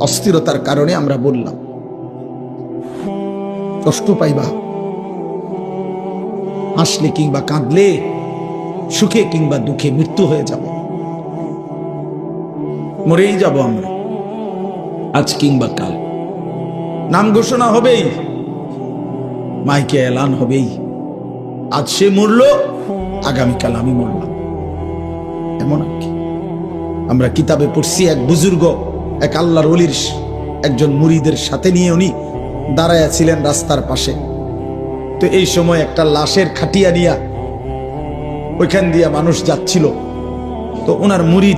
অস্থিরতার কারণে আমরা বললাম, কষ্ট পাইবা। হাসলে কিংবা কাঁদলে, সুখে কিংবা দুঃখে মৃত্যু হয়ে যাবে। মরেই যাব আমরা, আজ কিংবা কাল। নাম ঘোষণা হবেই, মাইকে এলান হবেই। আজ সে মরল, আগামীকাল আমি মরলাম। এমন আর কি। আমরা কিতাবে পড়ছি এক বুজুর্গ এক আল্লাহর অলির একজন মুরিদের সাথে নিয়ে উনি দাঁড়ায়া ছিলেন রাস্তার পাশে। তো এই সময় একটা লাশের খাটিয়া নিয়া ওইখান দিয়া মানুষ যাচ্ছিল। তো ওনার মুরিদ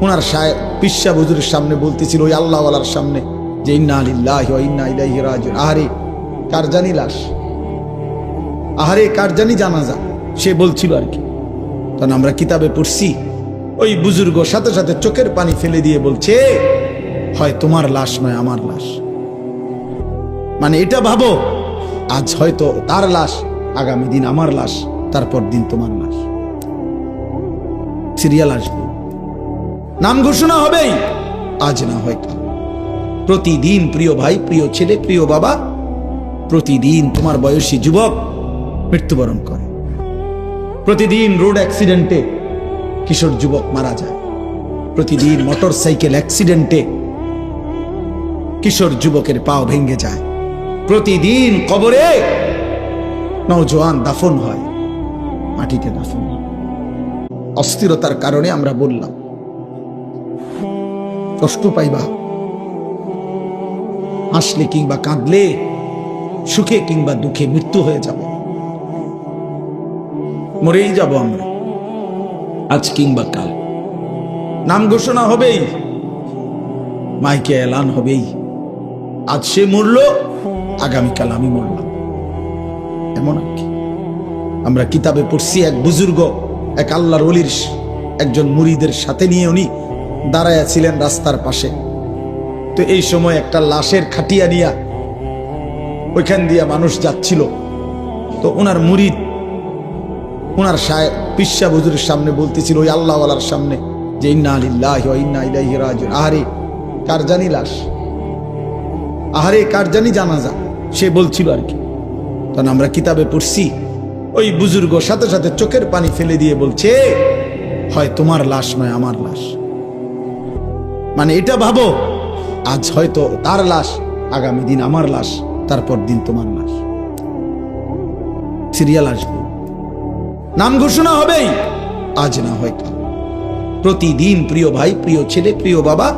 ওনার সায় পিসা বুজুরের সামনে বলতেছিল, ওই আল্লাহওয়ালার সামনে যে ইন্না আলিল্লাহ আহারে, কার জানি লাশ? আহারে, কার জানি জানাজা? সে বলছিল আর কি। তখন আমরা কিতাবে পড়ছি ওই বুজুর্গ সাথে সাথে চোখের পানি ফেলে দিয়ে বলছে, হয় তোমার লাশ নয়, আমার লাশ। মানে এটা ভাবো, আজ হয়তো তার লাশ, আগামী দিন আমার লাশ, তারপর দিন তোমার লাশ। সিরিয়াল আসবে। নাম ঘোষণা হবেই, আজ না হয় প্রতিদিন প্রিয় ভাই, প্রিয় ছেলে, প্রিয় বাবা, প্রতিদিন তোমার বয়সী যুবক মৃত্যুবরণ করে। প্রতিদিন রোড অ্যাক্সিডেন্টে কিশোর যুবক মারা যায়। প্রতিদিন মোটর সাইকেল অ্যাক্সিডেন্টে কিশোর যুবকের পাও ভেঙে যায়। প্রতিদিন কবরে নওজোয়ান দাফন হয়, মাটিতে দাফন অস্থিরতার কারণে আমরা বললাম, কষ্ট পাইবা। হাসলে কিংবা কাঁদলে, সুখে কিংবা দুঃখে মৃত্যু হয়ে যাবে। মরেই যাব আমরা। আজ কিংবা কাল। নাম ঘোষণা হবেই। মাইকে এলান হবেই। আজ সে মরল, আগামীকাল আমি মরলাম। এমন আর আমরা কিতাবে পড়ছি এক বুজুর্গ, এক আল্লাহর অলির একজন মুরিদের সাথে নিয়ে উনি দাঁড়ায়া ছিলেন রাস্তার পাশে। তো এই সময় একটা লাশের খাটিয়া নিয়া ওইখান দিয়া মানুষ যাচ্ছিল। তো ওনার মুরিদ ওনার সায় পিসা বুজুরের সামনে বলতেছিল, ওই আল্লাহওয়ালার সামনে যে ইন্না আলিল্লাহ ইন্না ইলাইহি রাজিউন। আহারে, কার জানি লাশ? আহারে, কার জানি জানাজা? সে বলছিল আর কি। তখন আমরা কিতাবে পড়ছি, ওই বুজুর্গ সাথে সাথে চোখের পানি ফেলে দিয়ে বলছে, হয় তোমার লাশ নয়, আমার লাশ। মানে এটা ভাবো, আজ হয়তো তার লাশ, আগামী দিন আমার লাশ, তারপর দিন তোমার লাশ। সিরিয়াল আসবে। নাম ঘোষণা হবেই। আজ না হয় প্রতিদিন প্রিয় ভাই প্রিয় ছেলে প্রিয় বাবা